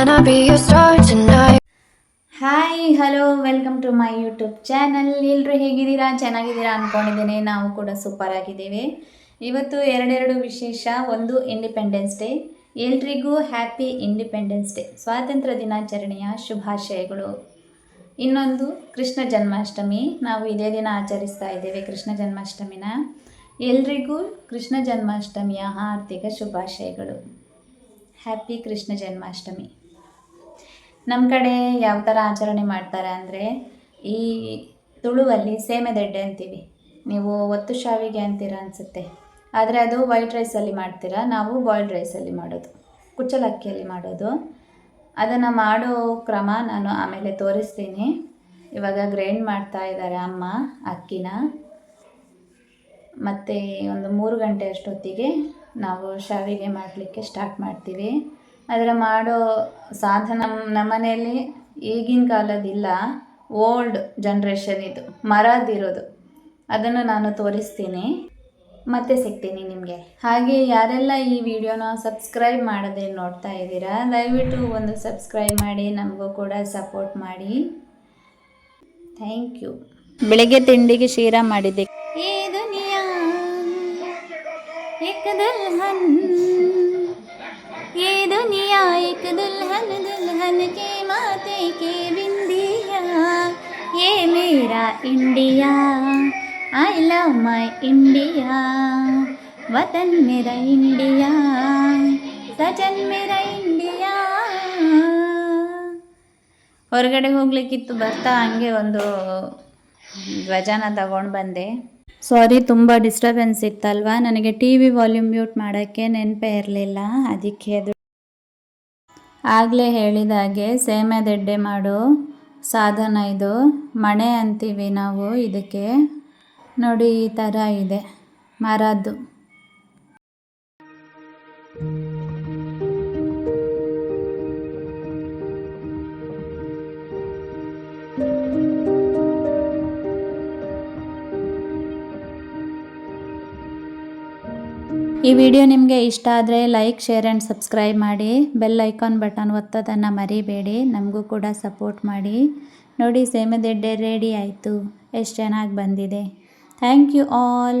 Can I be your star tonight? Hi hello welcome to my YouTube channel ಎಲ್ಲರೂ ಹೇಗಿದ್ದೀರಾ? ಚೆನ್ನಾಗಿದ್ದೀರಾ ಅಂದ್ಕೊಂಡಿದ್ದೀನಿ ನಾವು ಕೂಡ ಸೂಪರ್ ಆಗಿದ್ದೀವಿ. ಇವತ್ತು ಎರಡೆರಡು ವಿಶೇಷ, ಒಂದು ಇಂಡಿಪೆಂಡೆನ್ಸ್ ಡೇ ಎಲ್ರಿಗೂ ಹ್ಯಾಪಿ ಇಂಡಿಪೆಂಡೆನ್ಸ್ ಡೇ ಸ್ವಾತಂತ್ರ್ಯ ದಿನಾಚರಣೆಯ ಶುಭಾಶಯಗಳು. ಇನ್ನೊಂದು ಕೃಷ್ಣ ಜನ್ಮಾಷ್ಟಮಿ. ನಾವು ಇದೇ ದಿನ ಆಚರಿಸ್ತಾ ಇದ್ದೇವೆ ಕೃಷ್ಣ ಜನ್ಮಾಷ್ಟಮಿನ. ಎಲ್ರಿಗೂ ಕೃಷ್ಣ ಜನ್ಮಾಷ್ಟಮಿಯ ಆರ್ಥಿಕ ಶುಭಾಶಯಗಳು. ಹ್ಯಾಪಿ ಕೃಷ್ಣ ಜನ್ಮಾಷ್ಟಮಿ. ನಮ್ಮ ಕಡೆ ಯಾವ ಥರ ಆಚರಣೆ ಮಾಡ್ತಾರೆ ಅಂದರೆ ಈ ತುಳುವಲ್ಲಿ ಸೇಮೆದೆಡ್ಡೆ ಅಂತೀವಿ. ನೀವು ಒತ್ತು ಶಾವಿಗೆ ಅಂತೀರ ಅನಿಸುತ್ತೆ. ಆದರೆ ಅದು ವೈಟ್ ರೈಸಲ್ಲಿ ಮಾಡ್ತೀರಾ, ನಾವು ಬಾಯ್ಲ್ಡ್ ರೈಸಲ್ಲಿ ಮಾಡೋದು. ಕುಚ್ಚಲಕ್ಕಿಯಲ್ಲಿ ಮಾಡೋದು. ಅದನ್ನು ಮಾಡೋ ಕ್ರಮ ನಾನು ಆಮೇಲೆ ತೋರಿಸ್ತೀನಿ. ಇವಾಗ ಗ್ರೈಂಡ್ ಮಾಡ್ತಾ ಇದ್ದಾರೆ ಅಮ್ಮ, ಅಕ್ಕಿನ. ಮತ್ತು ಒಂದು ಮೂರು ಗಂಟೆ ಅಷ್ಟೊತ್ತಿಗೆ ನಾವು ಶಾವಿಗೆ ಮಾಡಲಿಕ್ಕೆ ಸ್ಟಾರ್ಟ್ ಮಾಡ್ತೀವಿ. ಅದರ ಮಾಡೋ ಸಾಧನ ನಮ್ಮನೆಯಲ್ಲಿ ಈಗಿನ ಕಾಲದಿಲ್ಲ ಓಲ್ಡ್ ಜನ್ರೇಷನ್ ಇದು. ಮರದಿರೋದು. ಅದನ್ನು ನಾನು ತೋರಿಸ್ತೀನಿ. ಮತ್ತೆ ಸಿಗ್ತೀನಿ ನಿಮಗೆ. ಹಾಗೆ ಯಾರೆಲ್ಲ ಈ ವಿಡಿಯೋನ ಸಬ್ಸ್ಕ್ರೈಬ್ ಮಾಡದೆ ನೋಡ್ತಾ ಇದ್ದೀರಾ, ದಯವಿಟ್ಟು ಒಂದು ಸಬ್ಸ್ಕ್ರೈಬ್ ಮಾಡಿ, ನಮಗೂ ಕೂಡ ಸಪೋರ್ಟ್ ಮಾಡಿ. ಥ್ಯಾಂಕ್ ಯು ಬೆಳಗ್ಗೆ ತಿಂಡಿಗೆ ಶೀರಾ ಮಾಡಿದ್ದೆ. एक दुल्हन दुल्हन के माथे के बिंदिया ये मेरा India I love my India वतन मेरा इंडिया सजन मेरा इंडिया ಹೊರಗಡೆ ಹೋಗ್ಲಿಕ್ಕಿತ್ತು ಬರ್ತಾ ಹಂಗೆ ಒಂದು ಧ್ವಜನ ತಗೊಂಡು ಬಂದೆ ಸಾರಿ ತುಂಬ ಡಿಸ್ಟರ್ಬೆನ್ಸ್ ಇತ್ತಲ್ವಾ ನನಗೆ ಟಿ ವಿ ವಾಲ್ಯೂಮ್ ಮ್ಯೂಟ್ ಮಾಡೋಕ್ಕೆ ನೆನಪೇ ಇರಲಿಲ್ಲ ಅದಕ್ಕೆ ಅದು ಆಗಲೇ ಹೇಳಿದ ಹಾಗೆ ಸೇಮೆದೆಡ್ಡೆ ಮಾಡೋ. ಸಾಧನ ಇದು. ಮಣೆ ಅಂತೀವಿ ನಾವು, ಇದಕ್ಕೆ. ನೋಡಿ ಈ ಥರ ಇದೆ. ಮರದ್ದು. ಈ ವಿಡಿಯೋ ನಿಮಗೆ ಇಷ್ಟ ಆದರೆ ಲೈಕ್ ಶೇರ್ ಆ್ಯಂಡ್ ಸಬ್ಸ್ಕ್ರೈಬ್ ಮಾಡಿ. ಬೆಲ್ ಐಕಾನ್ ಬಟನ್ ಒತ್ತೋದನ್ನು ಮರಿಬೇಡಿ. ನಮಗೂ ಕೂಡ ಸಪೋರ್ಟ್ ಮಾಡಿ. ನೋಡಿ ಸೇಮದೆಡ್ಡೆ ರೆಡಿ ಆಯಿತು. ಎಷ್ಟು ಚೆನ್ನಾಗಿ ಬಂದಿದೆ. Thank you all